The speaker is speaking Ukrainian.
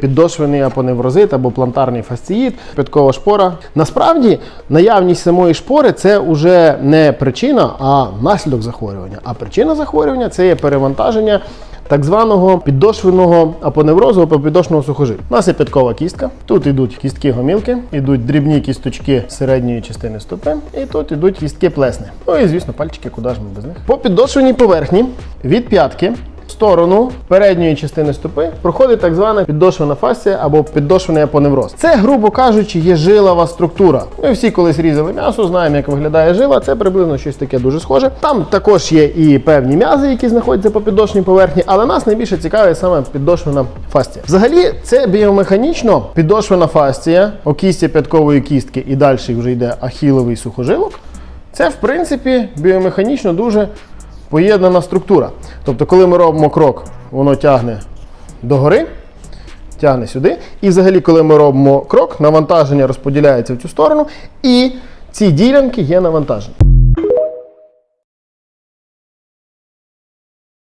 піддошвений апоневрозит або плантарний фасціїт, п'яткова шпора. Насправді, наявність самої шпори це вже не причина, а наслідок захворювання. А причина захворювання це є перевантаження. Так званого піддошвеного апоневрозу або піддошного сухожилля. У нас є підкова кістка. Тут йдуть кістки гомілки, йдуть дрібні кісточки середньої частини стопи, і тут йдуть кістки плесни. Ну і звісно, пальчики, куди ж ми без них. По піддошвеній поверхні від п'ятки сторону передньої частини стопи проходить так звана піддошвена фасція або піддошвений апоневроз. Це, грубо кажучи, є жилова структура. Ми всі колись різали м'ясо, знаємо, як виглядає жила. Це приблизно щось таке дуже схоже. Там також є і певні м'язи, які знаходяться по піддошвеній поверхні, але нас найбільше цікавить саме піддошвена фасція. Взагалі, це біомеханічно піддошвена фасція, окістя п'яткової кістки і далі вже йде ахіловий сухожилок. Це, в принципі, біомеханічно дуже поєднана структура. Тобто, коли ми робимо крок, воно тягне догори, тягне сюди. І взагалі, коли ми робимо крок, навантаження розподіляється в цю сторону, і ці ділянки є навантажені.